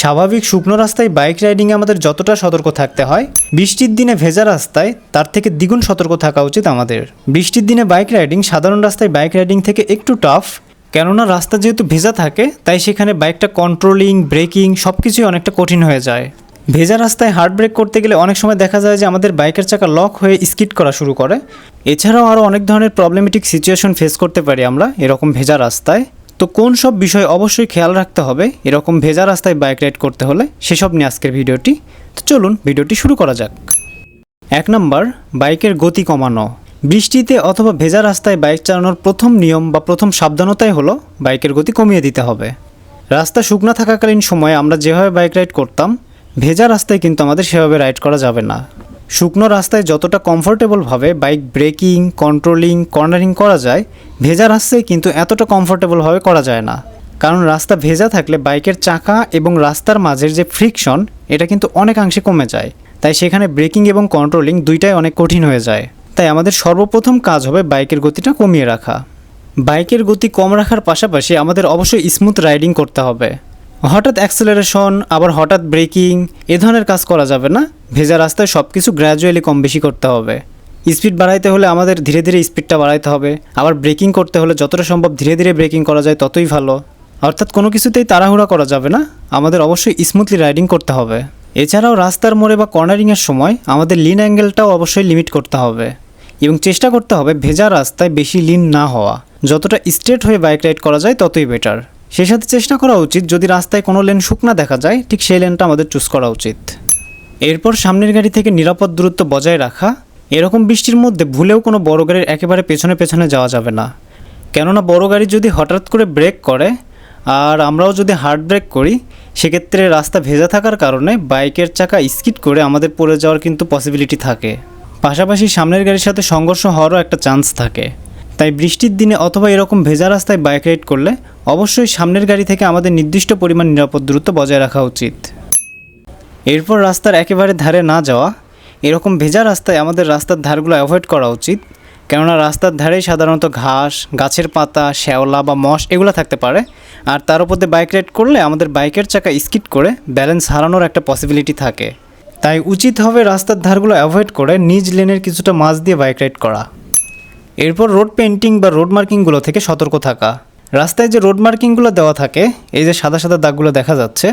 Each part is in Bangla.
স্বাভাবিক শুকনো রাস্তায় বাইক রাইডিংয়ে আমাদের যতটা সতর্ক থাকতে হয়, বৃষ্টির দিনে ভেজা রাস্তায় তার থেকে দ্বিগুণ সতর্ক থাকা উচিত আমাদের। বৃষ্টির দিনে বাইক রাইডিং, সাধারণ রাস্তায় বাইক রাইডিং থেকে একটু টাফ কেননা রাস্তা যেহেতু ভেজা থাকে, তাই সেখানে বাইকটা কন্ট্রোলিং ব্রেকিং সব কিছুই অনেকটা কঠিন হয়ে যায়। ভেজা রাস্তায় হার্ড ব্রেক করতে গেলে অনেক সময় দেখা যায় যে আমাদের বাইকের চাকা লক হয়ে স্কিড করা শুরু করে। এছাড়াও আরও অনেক ধরনের প্রবলেমেটিক সিচুয়েশন ফেস করতে পারি আমরা, এরকম ভেজা রাস্তায়। তো কোন সব বিষয় অবশ্যই খেয়াল রাখতে হবে? এরকম ভেজা রাস্তায় বাইক রাইড করতে হলে সেসব নিয়ে আজকের ভিডিওটি। তো চলুন ভিডিওটি শুরু করা যাক। এক নম্বর, বাইকের গতি কমানো। বৃষ্টিতে অথবা ভেজা রাস্তায় বাইক চালানোর প্রথম নিয়ম বা প্রথম সাবধানতাই হলো বাইকের গতি কমিয়ে দিতে হবে। রাস্তা শুকনো থাকাকালীন সময়ে আমরা যেভাবে বাইক রাইড করতাম, ভেজা রাস্তায় কিন্তু আমাদের সেভাবে রাইড করা যাবে না। শুকনো রাস্তায় যতটা কমফোর্টেবলভাবে বাইক ব্রেকিং কন্ট্রোলিং কর্নারিং করা যায়, ভেজা রাস্তায় কিন্তু এতটা কমফোর্টেবলভাবে করা যায় না। কারণ রাস্তা ভেজা থাকলে বাইকের চাকা এবং রাস্তার মাঝের যে ফ্রিকশন এটা কিন্তু অনেকাংশে কমে যায়। তাই সেখানে ব্রেকিং এবং কন্ট্রোলিং দুইটাই অনেক কঠিন হয়ে যায়। তাই আমাদের সর্বপ্রথম কাজ হবে বাইকের গতিটা কমিয়ে রাখা। বাইকের গতি কম রাখার পাশাপাশি আমাদের অবশ্যই স্মুথ রাইডিং করতে হবে। হঠাৎ অ্যাক্সেলারেশন আবার হঠাৎ ব্রেকিং এ ধরনের কাজ করা যাবে না। ভেজা রাস্তায় সব কিছু গ্র্যাজুয়ালি কম বেশি করতে হবে। স্পিড বাড়াইতে হলে আমাদের ধীরে ধীরে স্পিডটা বাড়াইতে হবে। আবার ব্রেকিং করতে হলে যতটা সম্ভব ধীরে ধীরে ব্রেকিং করা যায় ততই ভালো। অর্থাৎ কোনো কিছুতেই তাড়াহুড়া করা যাবে না। আমাদের অবশ্যই স্মুথলি রাইডিং করতে হবে। এছাড়াও রাস্তার মোড়ে বা কর্নারিংয়ের সময় আমাদের লিন অ্যাঙ্গেলটাও অবশ্যই লিমিট করতে হবে। এবং চেষ্টা করতে হবে ভেজা রাস্তায় বেশি লিন না হওয়া। যতটা স্ট্রেট হয়ে বাইক রাইড করা যায় ততই বেটার সেই সাথে চেষ্টা করা উচিত যদি রাস্তায় কোনো লেন শুকনা দেখা যায়, ঠিক সেই লেনটা আমাদের চুজ করা উচিত। এরপর সামনের গাড়ি থেকে নিরাপদ দূরত্ব বজায় রাখা, এরকম বৃষ্টির মধ্যে ভুলেও কোনো বড় গাড়ির একেবারে পেছনে পেছনে যাওয়া যাবে না। কেননা বড় গাড়ি যদি হঠাৎ করে ব্রেক করে, আর আমরাও যদি হার্ড ব্রেক করি, সেক্ষেত্রে রাস্তা ভেজা থাকার কারণে বাইকের চাকা স্কিড করে আমাদের পড়ে যাওয়ার কিন্তু পসিবিলিটি থাকে। পাশাপাশি সামনের গাড়ির সাথে সংঘর্ষ হওয়ারও একটা চান্স থাকে। তাই বৃষ্টির দিনে অথবা এরকম ভেজা রাস্তায় বাইক রাইড করলে অবশ্যই সামনের গাড়ি থেকে আমাদের নির্দিষ্ট পরিমাণ নিরাপদ দূরত্ব বজায় রাখা উচিত। এরপর রাস্তার একেবারে ধারে না যাওয়া, এরকম ভেজা রাস্তায় আমাদের রাস্তার ধারগুলো অ্যাভয়েড করা উচিত, কেননা রাস্তার ধারেই সাধারণত ঘাস, গাছের পাতা, শ্যাওলা বা মশ এগুলো থাকতে পারে, আর তার উপর দিয়ে বাইক রাইড করলে আমাদের বাইকের চাকা স্কিড করে ব্যালেন্স হারানোর একটা পসিবিলিটি থাকে। তাই উচিত হবে রাস্তার ধারগুলো অ্যাভয়েড করে নিজ লেনের কিছুটা মাছ দিয়ে বাইক রাইড করা। এরপর রোড পেন্টিং বা রোড মার্কিংগুলো থেকে সতর্ক থাকা। রাস্তায় যে রোড মার্কিংগুলো দেওয়া থাকে, এই যে সাদা সাদা দাগগুলো দেখা যাচ্ছে,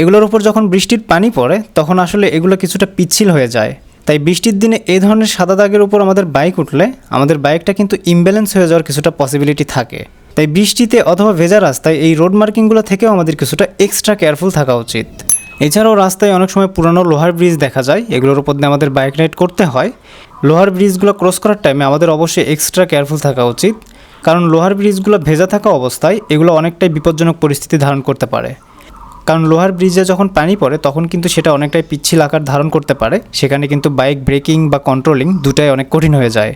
এগুলোর উপর যখন বৃষ্টির পানি পড়ে, তখন আসলে এগুলো কিছুটা পিচ্ছিল হয়ে যায়। তাই বৃষ্টির দিনে এই ধরনের সাদা দাগের উপর আমাদের বাইক উঠলে, আমাদের বাইকটা কিন্তু ইমব্যালেন্স হয়ে যাওয়ার কিছুটা পসিবিলিটি থাকে। তাই বৃষ্টিতে অথবা ভেজা রাস্তায় এই রোড মার্কিংগুলো থেকেও আমাদের কিছুটা এক্সট্রা কেয়ারফুল থাকা উচিত। এছাড়াও রাস্তায় অনেক সময় পুরানো লোহার ব্রিজ দেখা যায়, এগুলোর উপর দিয়ে আমাদের বাইক রাইড করতে হয়। লোহার ব্রিজগুলো ক্রস করার টাইমে আমাদের অবশ্যই এক্সট্রা কেয়ারফুল থাকা উচিত। কারণ লোহার ব্রিজগুলো ভেজা থাকা অবস্থায় এগুলো অনেকটাই বিপজ্জনক পরিস্থিতি ধারণ করতে পারে। কারণ লোহার ব্রিজে যখন পানি পড়ে, তখন কিন্তু সেটা অনেকটাই পিচ্ছিল আকার ধারণ করতে পারে। সেখানে কিন্তু বাইক ব্রেকিং বা কন্ট্রোলিং দুটাই অনেক কঠিন হয়ে যায়।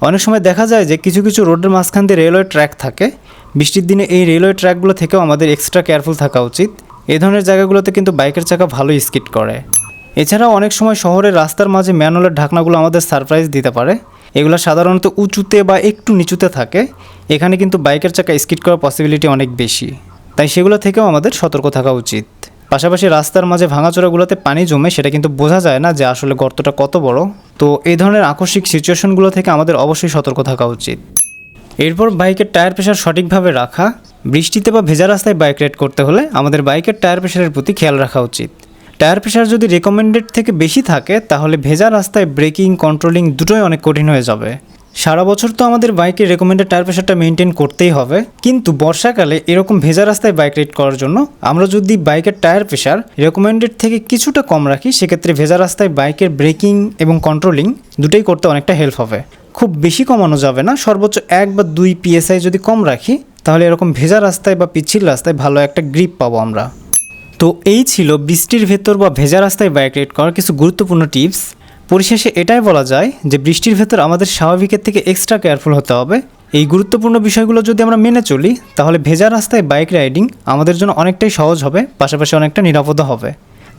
অনেক সময় দেখা যায় যে কিছু কিছু রোডের মাঝখান দিয়ে রেলওয়ে ট্র্যাক থাকে। বৃষ্টির দিনে এই রেলওয়ে ট্র্যাকগুলো থেকেও আমাদের এক্সট্রা কেয়ারফুল থাকা উচিত। এই ধরনের জায়গাগুলোতে কিন্তু বাইকের চাকা ভালো স্কিড করে। এছাড়াও অনেক সময় শহরের রাস্তার মাঝে ম্যানুয়ালের ঢাকনাগুলো আমাদের সারপ্রাইজ দিতে পারে। এগুলো সাধারণত উঁচুতে বা একটু নিচুতে থাকে। এখানে কিন্তু বাইকের চাকা স্কিড করার পসিবিলিটি অনেক বেশি। তাই সেগুলো থেকেও আমাদের সতর্ক থাকা উচিত। পাশাপাশি রাস্তার মাঝে ভাঙাচোরাগুলোতে পানি জমে সেটা কিন্তু বোঝা যায় না যে আসলে গর্তটা কত বড়। তো এই ধরনের আকস্মিক সিচুয়েশনগুলো থেকে আমাদের অবশ্যই সতর্ক থাকা উচিত। এরপর বাইকের টায়ার প্রেশার সঠিকভাবে রাখা। বৃষ্টিতে বা ভেজা রাস্তায় বাইক রাইড করতে হলে আমাদের বাইকের টায়ার প্রেশারের প্রতি খেয়াল রাখা উচিত। টায়ার প্রেশার যদি রেকমেন্ডেড থেকে বেশি থাকে, তাহলে ভেজা রাস্তায় ব্রেকিং কন্ট্রোলিং দুটোই অনেক কঠিন হয়ে যাবে। সারা বছর তো আমাদের বাইকের রেকমেন্ডেড টায়ার প্রেশারটা মেনটেন করতেই হবে, কিন্তু বর্ষাকালে এরকম ভেজা রাস্তায় বাইক রাইড করার জন্য আমরা যদি বাইকের টায়ার প্রেশার রেকমেন্ডেড থেকে কিছুটা কম রাখি, সেক্ষেত্রে ভেজা রাস্তায় বাইকের ব্রেকিং এবং কন্ট্রোলিং দুটোই করতে অনেকটা হেল্প হবে। খুব বেশি কমানো যাবে না, সর্বোচ্চ এক বা দুই পিএসআই যদি কম রাখি, তাহলে এরকম ভেজা রাস্তায় বা পিচ্ছিল রাস্তায় ভালো একটা গ্রিপ পাবো আমরা। তো এই ছিল বৃষ্টির ভেতর বা ভেজা রাস্তায় বাইক রাইড করার কিছু গুরুত্বপূর্ণ টিপস। পরিশেষে এটাই বলা যায় যে বৃষ্টির ভেতর আমাদের স্বাভাবিকের থেকে এক্সট্রা কেয়ারফুল হতে হবে। এই গুরুত্বপূর্ণ বিষয়গুলো যদি আমরা মেনে চলি, তাহলে ভেজা রাস্তায় বাইক রাইডিং আমাদের জন্য অনেকটাই সহজ হবে, পাশাপাশি অনেকটা নিরাপদও হবে।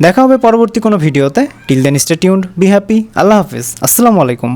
দেখা হবে পরবর্তী কোনো ভিডিওতে। Till then stay tuned be happy আল্লাহ হাফিজ। আসসালামু আলাইকুম।